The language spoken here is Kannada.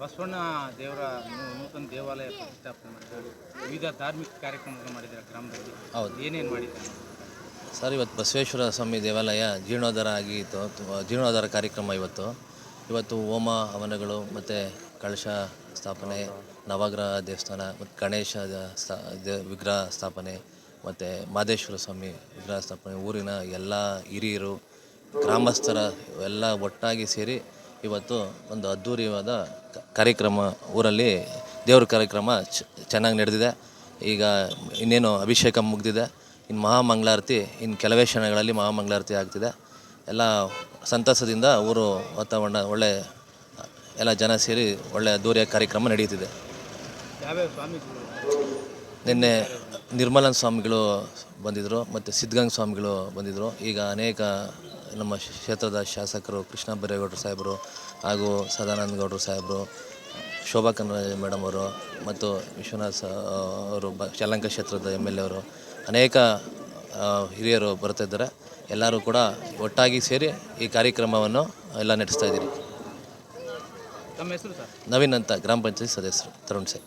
ಬಸವಣ್ಣ ದೇವರ ನೂತನ ದೇವಾಲಯ ಪ್ರತಿಷ್ಠಾಪನೆ ಮಾಡಿದ್ದಾರೆ. ವಿವಿಧ ಧಾರ್ಮಿಕ ಕಾರ್ಯಕ್ರಮಗಳು ಮಾಡಿದ್ದಾರೆ ಗ್ರಾಮದಲ್ಲಿ. ಹೌದು. ಏನೇನು ಮಾಡಿದ್ದಾರೆ? ಸರ್ ಇವತ್ತು ಬಸವೇಶ್ವರ ಸ್ವಾಮಿ ದೇವಾಲಯ ಜೀರ್ಣೋದ್ಧಾರ ಆಗಿತ್ತು ಜೀರ್ಣೋದ್ಧಾರ ಕಾರ್ಯಕ್ರಮ ಇವತ್ತು. ಇವತ್ತು ಹೋಮ ಹವನಗಳು ಮತ್ತು ಕಳಶ ಸ್ಥಾಪನೆ ನವಗ್ರಹ ದೇವಸ್ಥಾನ ಮತ್ತು ಗಣೇಶ ಸ್ಥಾ- ವಿಗ್ರಹ ಸ್ಥಾಪನೆ ಮತ್ತು ಮಾದೇಶ್ವರ ಸ್ವಾಮಿ ವಿಗ್ರಹ ಸ್ಥಾಪನೆ. ಊರಿನ ಎಲ್ಲ ಹಿರಿಯರು ಗ್ರಾಮಸ್ಥರ ಎಲ್ಲ ಒಟ್ಟಾಗಿ ಸೇರಿ ಇವತ್ತು ಒಂದು ಅದ್ಧೂರಿಯಾದ ಕಾರ್ಯಕ್ರಮ ಊರಲ್ಲಿ ದೇವ್ರ ಕಾರ್ಯಕ್ರಮ ಚ- ಚೆನ್ನಾಗಿ ನಡೆದಿದೆ. ಈಗ ಇನ್ನೇನು ಅಭಿಷೇಕ ಮುಗಿದಿದೆ ಇನ್ನು ಮಹಾಮಂಗಳಾರತಿ ಇನ್ನು ಕೆಲವೇ ಕ್ಷಣಗಳಲ್ಲಿ ಮಹಾಮಂಗಳಾರತಿ ಆಗ್ತಿದೆ. ಎಲ್ಲ ಸಂತಸದಿಂದ ಊರು ವಾತಾವರಣ ಒಳ್ಳೆ ಎಲ್ಲ ಜನ ಸೇರಿ ಒಳ್ಳೆ ದೂರಿಯ ಕಾರ್ಯಕ್ರಮ ನಡೆಯುತ್ತಿದೆ ನಿನ್ನೆ ನಿರ್ಮಲನ್ ಸ್ವಾಮಿಗಳು ಬಂದಿದ್ದರು ಮತ್ತು ಸಿದ್ಧಗಂಗ ಸ್ವಾಮಿಗಳು ಬಂದಿದ್ದರು ಈಗ ಅನೇಕ ನಮ್ಮ ಕ್ಷೇತ್ರದ ಶಾಸಕರು ಕೃಷ್ಣ ಬೈರೇಗೌಡರು ಸಾಹೇಬರು ಹಾಗೂ ಸದಾನಂದ ಗೌಡರು ಸಾಹೇಬರು ಶೋಭಾ ಕನ್ನಡ ಮೇಡಮ್ ಅವರು ಮತ್ತು ವಿಶ್ವನಾಥ್ ಅವರು ಬ ಯಲಹಂಕ ಕ್ಷೇತ್ರದ ಎಂ ಎಲ್ ಎ ಅವರು ಅನೇಕ ಹಿರಿಯರು ಬರ್ತಾ ಇದ್ದಾರೆ. ಎಲ್ಲರೂ ಕೂಡ ಒಟ್ಟಾಗಿ ಸೇರಿ ಈ ಕಾರ್ಯಕ್ರಮವನ್ನು ಎಲ್ಲ ನಡೆಸ್ತಾ ಇದ್ದೀರಿ. ನವೀನ್ ಅಂತ ಗ್ರಾಮ ಪಂಚಾಯತ್ ಸದಸ್ಯರು ತರುಣ್ ಸರ್.